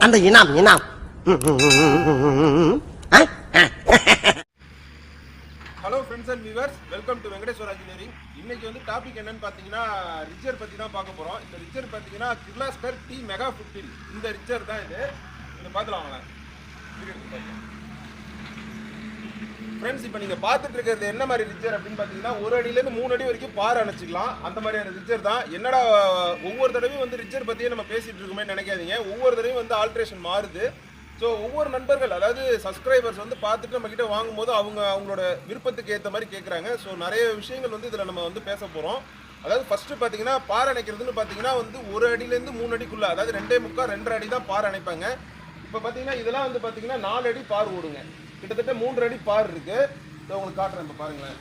அந்த இனாம் இனாம். Hello friends and viewers welcome to Venkateswara engineering இன்னைக்கு வந்து டாபிக் என்னன்னு பார்த்தீங்கன்னா ரிச்சர் பற்றி தான் பார்க்க போகிறோம் இந்த ரிச்சர் பார்த்தீங்கன்னா கிர்லாஸ்கர் டி மெகா ஃபிஃப்டின் இந்த ரிச்சர் தான் இது. இதை பார்த்துலாம் வாங்களேன் ஃப்ரெண்ட்ஸ் இப்போ நீங்கள் பார்த்துட்டு இருக்கிறது என்ன மாதிரி ரிச்சர் அப்படின்னு பார்த்தீங்கன்னா ஒரு அடியிலேருந்து மூணு அடி வரைக்கும் பாறை அணைச்சிக்கலாம். அந்த மாதிரியான ரிச்சர் தான். என்னடா ஒவ்வொரு தடவையும் வந்து ரிச்சர் பற்றியே நம்ம பேசிகிட்டு இருக்கோமே நினைக்காதீங்க. ஒவ்வொரு தடவையும் வந்து ஆல்ட்ரேஷன் மாறுது. ஸோ ஒவ்வொரு நண்பர்கள் அதாவது சப்ஸ்கிரைபர்ஸ் வந்து பார்த்துட்டு நம்ம வாங்கும்போது அவங்க அவங்களோட விருப்பத்துக்கு ஏற்ற மாதிரி கேட்குறாங்க ஸோ நிறைய விஷயங்கள் வந்து இதில் நம்ம வந்து பேச போகிறோம் அதாவது ஃபர்ஸ்ட் பார்த்தீங்கன்னா பாறை அணைக்கிறதுன்னு பார்த்தீங்கன்னா வந்து ஒரு அடியிலேருந்து மூணு அடிக்குள்ளே அதாவது ரெண்டே முக்கால் ரெண்டரை அடி தான் பாறை அணைப்பாங்க. இப்போ பார்த்தீங்கன்னா இதெல்லாம் வந்து பார்த்தீங்கன்னா நாலு அடி பார் ஓடுங்க. கிட்டத்தட்ட மூன்று அடி பார் இருக்கு. உங்களுக்கு காட்டுறேன் இப்போ பாருங்களேன்.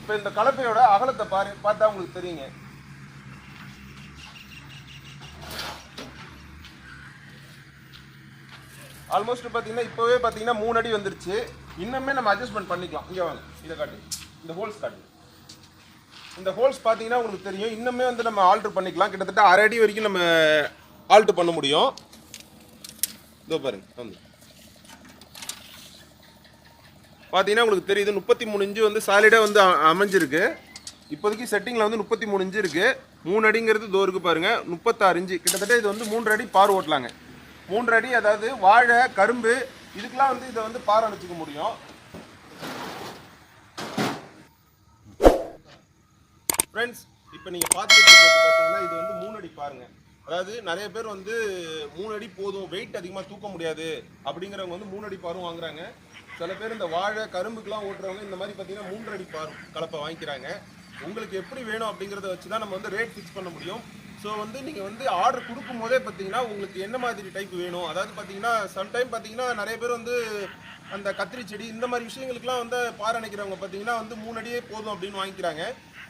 இப்போ இந்த கலப்பையோட அகலத்தை பாரு பார்த்தா உங்களுக்கு தெரியுங்க. ஆல்மோஸ்ட் பார்த்தீங்கன்னா இப்போவே பார்த்தீங்கன்னா மூணு அடி வந்துருச்சு. இன்னுமே நம்ம அட்ஜஸ்ட்மெண்ட் பண்ணிக்கலாம். இங்கே வாங்க இதை காட்டு. இந்த ஹோல்ஸ் காட்டு. இந்த ஹோல்ஸ் பார்த்தீங்கன்னா உங்களுக்கு தெரியும். இன்னுமே வந்து நம்ம ஆல்ட்ரு பண்ணிக்கலாம். கிட்டத்தட்ட அரை அடி வரைக்கும் நம்ம ஆல்ட் பண்ண முடியும். இதோ பாருங்க வந்து. பார்த்தீங்கன்னா உங்களுக்கு தெரியுது முப்பத்தி மூணு இன்ச்சு வந்து சாலிடாக வந்து அமைஞ்சிருக்கு. இப்போதைக்கு செட்டிங்கில் வந்து முப்பத்தி மூணு இன்ச்சு இருக்குது மூணு அடிங்கிறது தோருக்கு பாருங்கள் முப்பத்தாறு இன்ச்சு. கிட்டத்தட்ட இது வந்து மூன்று அடி பார் ஓட்டலாங்க. மூன்று அடி அதாவது வாழை கரும்பு இதுக்கெல்லாம் வந்து இதை வந்து பார் அணைச்சிக்க முடியும். ஃப்ரெண்ட்ஸ் இப்போ நீங்கள் பார்த்துட்டு பார்த்தீங்கன்னா இது வந்து மூணு அடி பாருங்கள் அதாவது நிறைய பேர் வந்து மூணு அடி போதும் வெயிட் அதிகமாக தூக்க முடியாது அப்படிங்கிறவங்க வந்து மூணு அடி பாரும் வாங்குறாங்க. சில பேர் இந்த வாழை கரும்புக்கெலாம் ஓட்டுறவங்க இந்த மாதிரி பார்த்தீங்கன்னா மூன்று அடி பார் கலப்பை வாங்கிக்கிறாங்க. உங்களுக்கு எப்படி வேணும் அப்படிங்கிறத வச்சு தான் நம்ம வந்து ரேட் ஃபிக்ஸ் பண்ண முடியும். ஸோ வந்து நீங்கள் வந்து ஆர்டர் கொடுக்கும் போதே பார்த்தீங்கன்னா உங்களுக்கு என்ன மாதிரி டைப் வேணும்? அதாவது பார்த்தீங்கன்னா சம்டைம் பார்த்தீங்கன்னா நிறைய பேர் வந்து அந்த கத்திரி செடி இந்த மாதிரி விஷயங்களுக்குலாம் வந்து பாறை அணைக்கிறவங்க பார்த்தீங்கன்னா வந்து மூணு அடியே போதும் அப்படின்னு வாங்கிக்கிறாங்க.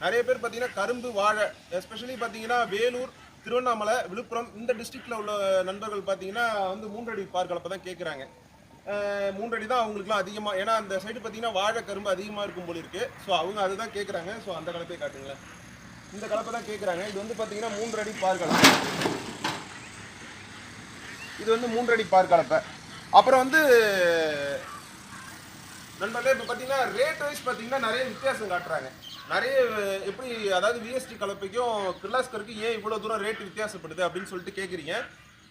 நிறைய பேர் பார்த்தீங்கன்னா கரும்பு வாழை எஸ்பெஷலி பார்த்தீங்கன்னா வேலூர் திருவண்ணாமலை விழுப்புரம் இந்த டிஸ்ட்ரிக்டில் உள்ள நண்பர்கள் பார்த்தீங்கன்னா வந்து மூன்றடி பார் தான் கேட்குறாங்க மூன்றடி தான் அவங்களுக்குலாம் அதிகமாக ஏன்னா அந்த சைடு பார்த்தீங்கன்னா வாழை கரும்பு அதிகமாக இருக்கும் போல இருக்குது ஸோ அவங்க அதுதான் கேட்குறாங்க ஸோ அந்த கலப்பை காட்டுங்களேன். இந்த கலப்பை தான் கேட்குறாங்க இது வந்து பார்த்தீங்கன்னா மூன்றடி பார்கழப்பு இது வந்து மூன்றடி பார்க்கலப்பை அப்புறம் வந்து நண்பர்களே இப்போ பார்த்தீங்கன்னா ரேட் வைஸ் பார்த்தீங்கன்னா நிறைய வித்தியாசம் காட்டுறாங்க. நிறைய எப்படி அதாவது விஎஸ்டி கலப்பைக்கும் கிர்லாஸ்கருக்கும் ஏன் இவ்வளோ தூரம் ரேட் வித்தியாசப்படுது அப்படின்னு சொல்லிட்டு கேட்குறீங்க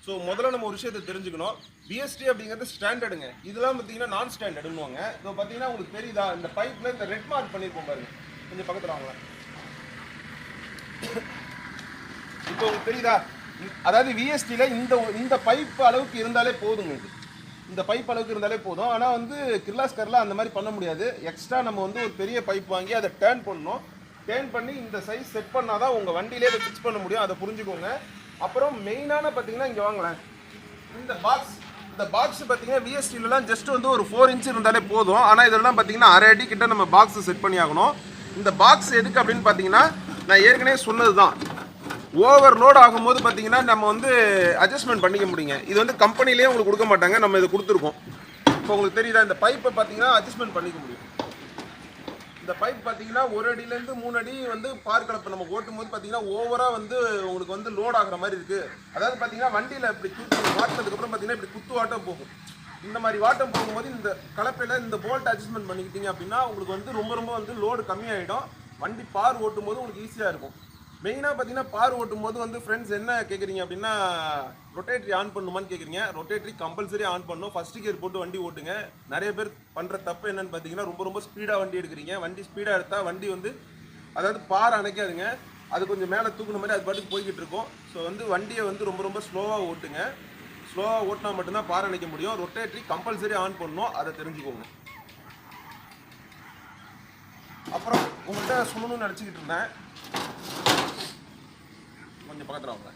ஸோ முதல்ல நம்ம ஒரு விஷயத்தை தெரிஞ்சுக்கணும். பிஎஸ்டி அப்படிங்கிறது ஸ்டாண்டர்டுங்க இதெல்லாம் பார்த்தீங்கன்னா நான் ஸ்டாண்டர்டுன்னுவாங்க இப்போ பார்த்தீங்கன்னா உங்களுக்கு தெரியுதா? இந்த பைப்பில் இந்த ரெட் மார்க் பண்ணியிருப்போம் பாருங்க. கொஞ்சம் பக்கத்தில் வாங்கலாம் இப்போ உங்களுக்கு தெரியுதா? அதாவது விஎஸ்டியில் இந்த இந்த பைப் அளவுக்கு இருந்தாலே போதுங்க இது இந்த பைப் அளவுக்கு இருந்தாலே போதும். ஆனால் வந்து கிர்லாஸ்கரில் அந்த மாதிரி பண்ண முடியாது. எக்ஸ்ட்ரா நம்ம வந்து ஒரு பெரிய பைப் வாங்கி அதை டேர்ன் பண்ணணும். டேர்ன் பண்ணி இந்த சைஸ் செட் பண்ணால் தான் உங்கள் வண்டியிலே அதை ஃபிக்ஸ் பண்ண முடியும். அதை புரிஞ்சுக்கோங்க. அப்புறம் மெயினான பார்த்தீங்கன்னா இங்கே வாங்கலாம் இந்த பாக்ஸ் இந்த பாக்ஸ் பார்த்தீங்கன்னா விஎஸ்டிலலாம் ஜஸ்ட் வந்து ஒரு ஃபோர் இன்ச் இருந்தாலே போதும். ஆனால் இதெல்லாம் பார்த்தீங்கன்னா அரை அடி கிட்ட நம்ம பாக்ஸ் செட் பண்ணி ஆகணும். இந்த பாக்ஸ் எதுக்கு அப்படின்னு பார்த்தீங்கன்னா நான் ஏற்கனவே சொன்னது தான் ஓவர்லோட் ஆகும்போது பார்த்தீங்கன்னா நம்ம வந்து அட்ஜஸ்ட்மெண்ட் பண்ணிக்க முடியுங்க. இது வந்து கம்பெனிலேயே உங்களுக்கு கொடுக்க மாட்டாங்க நம்ம இதை கொடுத்துருக்கோம். இப்போ உங்களுக்கு தெரியுதா இந்த பைப்பை பார்த்தீங்கன்னா அட்ஜஸ்ட்மெண்ட் பண்ணிக்க முடியும். இந்த பைப் பார்த்தீங்கன்னா ஒரு அடியிலேருந்து மூணு அடி வந்து பார் கலப்பை. நம்ம ஓட்டும் போது பார்த்தீங்கன்னா ஓவராக வந்து உங்களுக்கு வந்து லோட் ஆகிற மாதிரி இருக்குது அதாவது பார்த்தீங்கன்னா வண்டியில் இப்படி தூக்கி வாட்டினதுக்கப்புறம் பார்த்தீங்கன்னா இப்படி குத்து வாட்டம் போகும். இந்த மாதிரி வாட்டம் போகும்போது இந்த கலப்பையில் இந்த போல்ட் அட்ஜஸ்ட்மெண்ட் பண்ணிக்கிட்டீங்க அப்படின்னா உங்களுக்கு வந்து ரொம்ப ரொம்ப வந்து லோடு கம்மியாயிடும். வண்டி பார் ஓட்டும் போது உங்களுக்கு ஈஸியாக இருக்கும். மெயினாக பார்த்தீங்கன்னா பார் ஓட்டும் போது வந்து ஃப்ரெண்ட்ஸ் என்ன கேட்குறீங்க அப்படின்னா ரொட்டேட்ரி ஆன் பண்ணுமான்னு கேட்குறீங்க ரொட்டேட்ரி கம்பல்சரி ஆன் பண்ணணும் ஃபர்ஸ்ட் கியர் போட்டு வண்டி ஓட்டுங்க. நிறைய பேர் பண்ணுற தப்பு என்னன்னு பார்த்தீங்கன்னா ரொம்ப ரொம்ப ஸ்பீடாக வண்டி எடுக்கிறீங்க. வண்டி ஸ்பீடாக எடுத்தால் வண்டி வந்து அதாவது பார் அணைக்காதுங்க. அது கொஞ்சம் மேலே தூக்குன மாதிரி அது பாட்டுக்கு போய்கிட்டு இருக்கும். ஸோ வந்து வண்டியை வந்து ரொம்ப ரொம்ப ஸ்லோவாக ஓட்டுங்க. ஸ்லோவாக ஓட்டினா மட்டும்தான் பார் அணைக்க முடியும். ரொட்டேட்ரி கம்பல்சரி ஆன் பண்ணணும் அதை தெரிஞ்சுக்கோங்க. அப்புறம் உங்கள்கிட்ட சொல்லணும்னு நினச்சிக்கிட்டு இருந்தேன். கொஞ்சம் பக்கத்தில் வாங்க.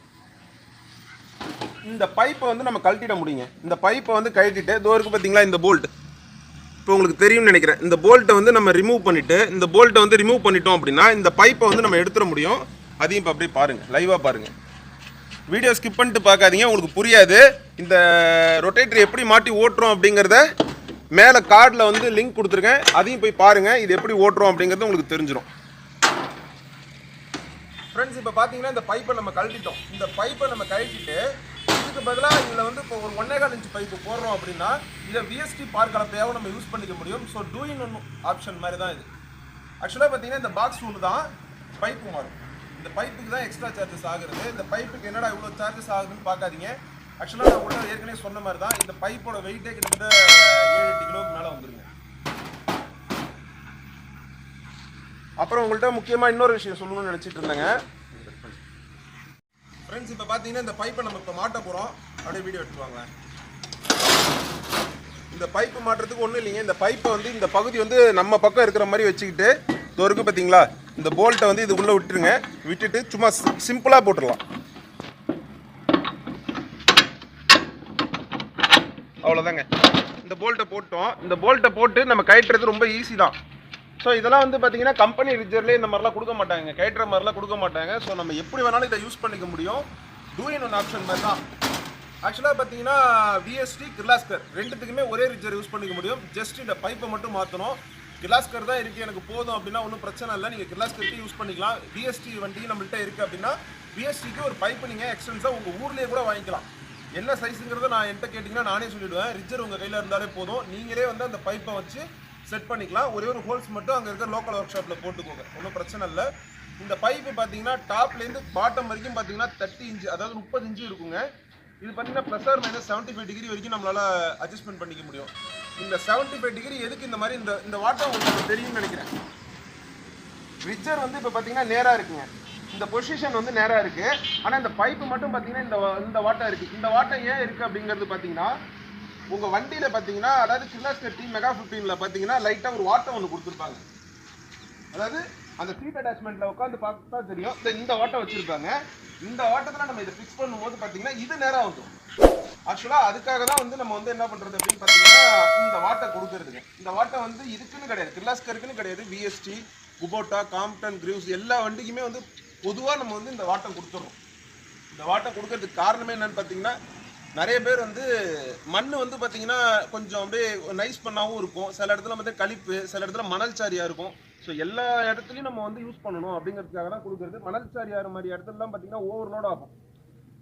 இந்த பைப்பை வந்து நம்ம கழட்டிட முடியுங்க. இந்த பைப்பை வந்து கழட்டிட்டு இதோ இருக்கு பார்த்தீங்களா இந்த போல்ட் இப்போ உங்களுக்கு தெரியும்னு நினைக்கிறேன். இந்த போல்ட்டை வந்து நம்ம ரிமூவ் பண்ணிவிட்டு இந்த போல்ட்டை வந்து ரிமூவ் பண்ணிட்டோம் அப்படின்னா இந்த பைப்பை வந்து நம்ம எடுத்துட முடியும். அதையும் இப்போ அப்படியே பாருங்கள் லைவாக பாருங்கள் வீடியோ ஸ்கிப் பண்ணிட்டு பார்க்காதீங்க உங்களுக்கு புரியாது. இந்த ரொட்டேட்டர் எப்படி மாட்டி ஓட்டுறோம் அப்படிங்கிறத மேலே கார்டில் வந்து லிங்க் கொடுத்துருக்கேன். அதையும் போய் பாருங்கள் இது எப்படி ஓட்டுறோம் அப்படிங்கிறது உங்களுக்கு தெரிஞ்சிடும் ஃப்ரெண்ட்ஸ் இப்போ பார்த்தீங்கன்னா இந்த பைப்பை நம்ம கழட்டிட்டோம். இந்த பைப்பை நம்ம கழட்டிட்டு இதுக்கு பதிலாக இதில் வந்து இப்போ ஒரு ஒன்னே கால் இன்ச் பைப்பு போடுறோம் அப்படின்னா இதை விஎஸ்டி பார் கலப்பையாகவும் நம்ம யூஸ் பண்ணிக்க முடியும். So two in one option மாதிரி தான் இது ஆக்சுவலாக பார்த்தீங்கன்னா இந்த பாக்ஸ் ஒன்று தான் பைப்பு மாறும். இந்த பைப்புக்கு தான் எக்ஸ்ட்ரா சார்ஜஸ் ஆகுறது. இந்த பைப்புக்கு என்னடா இவ்வளோ சார்ஜஸ் ஆகுதுன்னு பார்க்காதீங்க ஆக்சுவலாக நான் உள்ள ஏற்கனவே சொன்ன மாதிரி தான் இந்த பைப்போட வெயிட்டே கிட்டத்தட்ட ஏழு எட்டு கிலோவுக்கு மேலே வந்துருங்க. அப்புறம் உங்கள்கிட்ட முக்கியமாக இன்னொரு விஷயம் சொல்லணும்னு நினச்சிட்டு இருந்தேங்க. ஃப்ரெண்ட்ஸ் இப்போ பார்த்தீங்கன்னா இந்த பைப்பை நம்ம இப்போ மாட்ட போகிறோம் அப்படியே வீடியோ எடுத்துருவாங்க இந்த பைப்பு மாட்டுறதுக்கு ஒன்றும் இல்லைங்க. இந்த பைப்பை வந்து இந்த பகுதி வந்து நம்ம பக்கம் இருக்கிற மாதிரி வச்சுக்கிட்டு இது இருக்குது பார்த்தீங்களா இந்த போல்ட்டை வந்து இது உள்ளே விட்டுருங்க. விட்டுட்டு சும்மா சிம்பிளாக போட்டுடலாம். அவ்வளோதாங்க இந்த போல்ட்டை போட்டோம். இந்த போல்ட்டை போட்டு நம்ம கயிட்டுறது ரொம்ப ஈஸி தான். ஸோ இதெல்லாம் வந்து பார்த்தீங்கன்னா கம்பெனி ரிஜர்லேயே இந்த மாதிரிலாம் கொடுக்க மாட்டாங்க. கேட்டுற மாதிரிலாம் கொடுக்க மாட்டாங்க. ஸோ நம்ம எப்படி வேணாலும் இதை யூஸ் பண்ணிக்க முடியும். டூ இன் ஒன் ஆப்ஷன் மாதிரி தான் ஆக்சுவலாக பார்த்தீங்கன்னா விஎஸ்டி கிர்லாஸ்கர் ரெண்டுத்துக்குமே ஒரே ரிஜர் யூஸ் பண்ணிக்க முடியும். ஜஸ்ட் இந்த பைப்பை மட்டும் மாற்றணும் கிர்லாஸ்கர் தான் இருக்குது எனக்கு போதும் அப்படின்னா ஒன்றும் பிரச்சனை இல்லை. நீங்கள் கிர்லாஸ்கருக்கு யூஸ் பண்ணிக்கலாம். விஎஸ்டி வண்டி நம்மள்ட்ட இருக்குது அப்படின்னா விஎஸ்டிக்கு ஒரு பைப்பு நீங்கள் எக்ஸ்டென்ஸாக உங்கள் ஊர்லேயே கூட வாங்கிக்கலாம். என்ன சைஸுங்கிறத நான் என்கிட்ட கேட்டிங்கன்னா நானே சொல்லிவிடுவேன் ரிஜர் உங்கள் கையில் இருந்தாலே போதும். நீங்களே வந்து அந்த பைப்பை வச்சு செட் பண்ணிக்கலாம். ஒரே ஒரு ஹோல்ஸ் மட்டும் அங்கே இருக்கிற லோக்கல் ஒர்க் ஷாப்பில் போட்டுக்கோங்க. ஒன்றும் பிரச்சனை இல்லை. இந்த பைப்பு பார்த்தீங்கன்னா டாப்லேருந்து பாட்டம் வரைக்கும் பார்த்தீங்கன்னா தேர்ட்டி இன்ச்சு அதாவது முப்பது இன்ச்சு இருக்குங்க. இது பார்த்தீங்கன்னா plus or minus seventy five degree வரைக்கும் நம்மளால் அட்ஜஸ்ட்மெண்ட் பண்ணிக்க முடியும். இந்த செவன்ட்டி ஃபைவ் டிகிரி எதுக்கு இந்த மாதிரி இந்த இந்த வாட்டம் உங்களுக்கு தெரியும்னு நினைக்கிறேன். ரிச்சர் வந்து இப்போ பார்த்தீங்கன்னா நேராக இருக்குங்க. இந்த பொசிஷன் வந்து நேராக இருக்குது ஆனால் இந்த பைப்பு மட்டும் பார்த்தீங்கன்னா இந்த வா- இந்த வாட்டம் இருக்குது இந்த வாட்டம் ஏன் இருக்குது அப்படிங்கிறது பார்த்தீங்கன்னா உங்க வண்டியில பார்த்தீங்கன்னா அதாவது கிர்லாஸ்கர் டீம் மெகா ஃபிஃப்டீனில் பார்த்தீங்கன்னா லைட்டாக ஒரு வாட்டம் ஒன்று கொடுத்துருப்பாங்க. அதாவது அந்த சீட் அட்டாச்மெண்ட்ல உட்காந்து பார்த்தா தெரியும். இந்த இந்த வாட்டம் வச்சிருப்பாங்க. இந்த வாட்டத்தில் நம்ம இதை ஃபிக்ஸ் பண்ணும்போது பார்த்தீங்கன்னா இது நேராக வந்துடும் ஆக்சுவலாக அதுக்காக தான் வந்து நம்ம வந்து என்ன பண்ணுறது அப்படின்னு பார்த்தீங்கன்னா இந்த வாட்டை கொடுக்குறதுங்க. இந்த வாட்டை வந்து இதுக்குன்னு கிடையாது. கிர்லாஸ்கருக்குன்னு கிடையாது. விஎஸ்டி குபோட்டா காம்ப்டன் கிரீவ்ஸ் எல்லா வண்டிக்குமே வந்து பொதுவாக நம்ம வந்து இந்த வாட்டம் கொடுத்துட்றோம் இந்த வாட்டம் கொடுக்கறதுக்கு காரணமே என்னன்னு பார்த்தீங்கன்னா நிறைய பேர் வந்து மண் வந்து பார்த்தீங்கன்னா கொஞ்சம் அப்படியே நைஸ் பண்ணாவும் இருக்கும். சில இடத்துல வந்து கழிப்பு சில இடத்துல மணல் சாரியாக இருக்கும். ஸோ எல்லா இடத்துலையும் நம்ம வந்து யூஸ் பண்ணணும் அப்படிங்கிறதுக்காக தான் கொடுக்குறது. மணல் சாரியார் மாதிரி இடத்துலலாம் பார்த்தீங்கன்னா ஓவர்லோட் ஆகும்.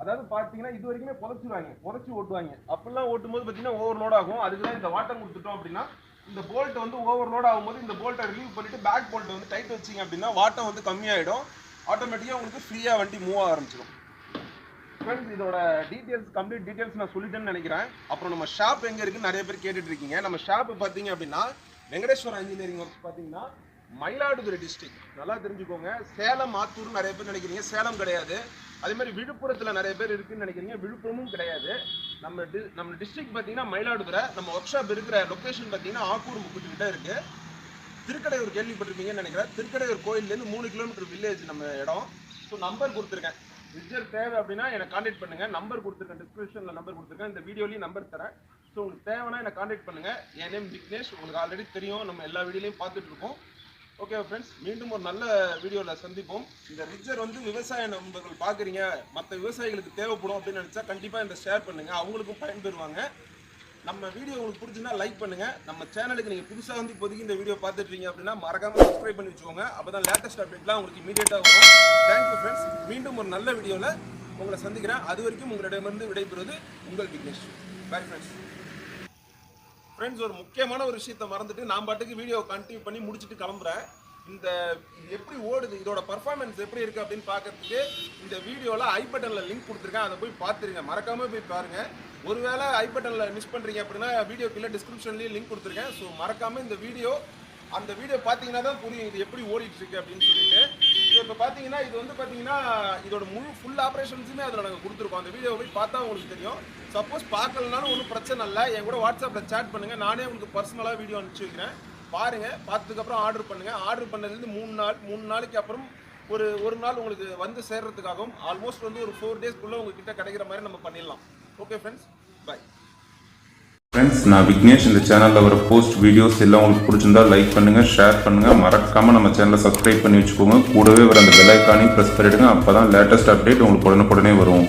அதாவது பார்த்தீங்கன்னா இது வரைக்குமே புதைச்சிருவாங்க புதைச்சி ஓட்டுவாங்க. அப்படிலாம் ஓட்டும் போது பார்த்தீங்கன்னா ஓவர்லோட் ஆகும். அதுக்கு தான் இந்த வாட்டம் கொடுத்துட்டோம் அப்படின்னா இந்த போல்ட் வந்து ஓவர்லோட் ஆகும்போது இந்த போல்ட்டை ரிலீவ் பண்ணிட்டு பேக் போல்ட்டை வந்து டைட் வச்சிங்க அப்படின்னா வாட்டம் வந்து கம்மியாயிடும். ஆட்டோமேட்டிக்காக உங்களுக்கு ஃப்ரீயாக வண்டி மூவ் ஆரம்பிச்சிடும். ஃப்ரெண்ட்ஸ் இதோட டீட்டெயில்ஸ் கம்ப்ளீட் டீட்டெயில்ஸ் நான் சொல்லிட்டேன்னு நினைக்கிறேன். அப்புறம் நம்ம ஷாப் எங்கே இருக்குன்னு நிறைய பேர் கேட்டுட்டு இருக்கீங்க. நம்ம ஷாப் பார்த்தீங்க அப்படின்னா வெங்கடேஸ்வரம் இன்ஜினியரிங் ஒர்க்ஸ் பார்த்தீங்கன்னா மயிலாடுதுறை டிஸ்ட்ரிக் நல்லா தெரிஞ்சுக்கோங்க. சேலம் ஆத்தூர் நிறைய பேர் நினைக்கிறீங்க. சேலம் கிடையாது. அதே மாதிரி விழுப்புரத்தில் நிறைய பேர் இருக்குன்னு நினைக்கிறீங்க. விழுப்புரமும் கிடையாது. நம்ம டி நம்ம டிஸ்ட்ரிக்ட் பார்த்தீங்கன்னா மயிலாடுதுறை. நம்ம ஒர்க் ஷாப் இருக்கிற லொக்கேஷன் பார்த்தீங்கன்னா ஆக்கூர் முக்குட்டு இருக்குது திருக்கடையூர் கேள்விப்பட்டிருப்பீங்கன்னு நினைக்கிறேன். திருக்கடையூர் கோயிலேருந்து மூணு கிலோமீட்டர் வில்லேஜ் நம்ம இடம். ஸோ நம்பர் கொடுத்துருக்கேன். ரிஜர் தேவை அப்படின்னா எனக்கு காண்டாக்ட் பண்ணுங்க. நம்பர் கொடுத்துருக்கேன் டிஸ்கிரிப்ஷனில் நம்பர் கொடுத்துருக்கேன். இந்த வீடியோலையும் நம்பர் தரேன். ஸோ உங்களுக்கு தேவைன்னா என்னை காண்டாக்ட் பண்ணுங்க. என் நேம் விக்னேஷ். உங்களுக்கு ஆல்ரெடி தெரியும். நம்ம எல்லா வீடியோலையும் பார்த்துட்டு இருக்கோம். ஓகே ஃப்ரெண்ட்ஸ் மீண்டும் ஒரு நல்ல வீடியோவில் சந்திப்போம். இந்த ரிஜர் வந்து விவசாய நண்பர்கள் பார்க்குறீங்க மற்ற விவசாயிகளுக்கு தேவைப்படும் அப்படின்னு நினச்சா கண்டிப்பாக இந்த ஷேர் பண்ணுங்கள் அவங்களுக்கும் பயன்பெறுவாங்க நம்ம வீடியோ உங்களுக்கு பிடிச்சிருந்தா லைக் பண்ணுங்க. நம்ம சேனலுக்கு நீங்க புதுசா வந்து இப்போதைக்கு இந்த வீடியோ பார்த்துட்டு இருக்கீங்க அப்படின்னா மறக்காம சப்ஸ்கிரைப் பண்ணி வச்சுக்கோங்க. அப்பதான் லேட்டஸ்ட் அப்டேட்லாம் உங்களுக்கு இமீடியட்டா வரும். தேங்க்யூ ஃப்ரெண்ட்ஸ் மீண்டும் ஒரு நல்ல வீடியோல உங்களை சந்திக்கிறேன். அது வரைக்கும் உங்களிடமிருந்து விடைபெறுவது உங்கள் விக்னேஷ். பை ஃப்ரெண்ட்ஸ் ஃப்ரெண்ட்ஸ் ஒரு முக்கியமான ஒரு விஷயத்த மறந்துட்டு நான் பாட்டுக்கு வீடியோ கண்டினியூ பண்ணி முடிச்சுட்டு கிளம்புறேன். இந்த எப்படி ஓடுது இதோட பர்ஃபார்மன்ஸ் எப்படி இருக்குது அப்படின்னு பார்க்கறதுக்கு இந்த வீடியோவில் ஐ பட்டனில் லிங்க் கொடுத்துருக்கேன். அதை போய் பார்த்துருங்க. மறக்காமல் போய் பாருங்கள் ஒருவேளை ஐ பட்டனில் மிஸ் பண்ணுறீங்க அப்படின்னா வீடியோ கீழே டிஸ்கிரிப்ஷன்லேயும் லிங்க் கொடுத்துருக்கேன். ஸோ மறக்காமல் இந்த வீடியோ அந்த வீடியோ பார்த்தீங்கன்னா தான் புரியும் இது எப்படி ஓடிட்டு இருக்கு அப்படின்னு சொல்லிட்டு. ஸோ இப்போ பார்த்தீங்கன்னா இது வந்து பார்த்தீங்கன்னா இதோட முழு ஃபுல் ஆப்ரேஷன்ஸுமே அதில் நாங்கள் கொடுத்துருக்கோம். அந்த வீடியோ போய் பார்த்தா உங்களுக்கு தெரியும். சப்போஸ் பார்க்கலனாலும் ஒன்றும் பிரச்சனை இல்லை. என் கூட வாட்ஸ்அப்பில் சேட் பண்ணுங்கள் நானே உங்களுக்கு பர்சனலாக வீடியோ அனுப்பிச்சு வைக்கிறேன். பாருங்கள் பார்த்ததுக்கப்புறம் ஆர்டர் பண்ணுங்கள் ஆர்டர் பண்ணதுலேருந்து மூணு நாள் மூணு நாளைக்கு அப்புறம் ஒரு ஒரு நாள் உங்களுக்கு வந்து சேர்றதுக்காகவும் ஆல்மோஸ்ட் வந்து ஒரு ஃபோர் டேஸ்க்குள்ளே உங்ககிட்ட கிடைக்கிற மாதிரி நம்ம பண்ணிடலாம். ஓகே ஃப்ரெண்ட்ஸ் பை ஃப்ரெண்ட்ஸ் நான் விக்னேஷ். இந்த சேனலில் வர போஸ்ட் வீடியோஸ் எல்லாம் உங்களுக்கு பிடிச்சிருந்தா லைக் பண்ணுங்கள் ஷேர் பண்ணுங்கள் மறக்காமல் நம்ம சேனலை சப்ஸ்கிரைப் பண்ணி வச்சுக்கோங்க. கூடவே வர அந்த பெல் ஐக்கானையும் ப்ரெஸ் பண்ணிவிடுங்க அப்போ தான் லேட்டஸ்ட் அப்டேட் உங்களுக்கு உடனுக்குடனே வரும்.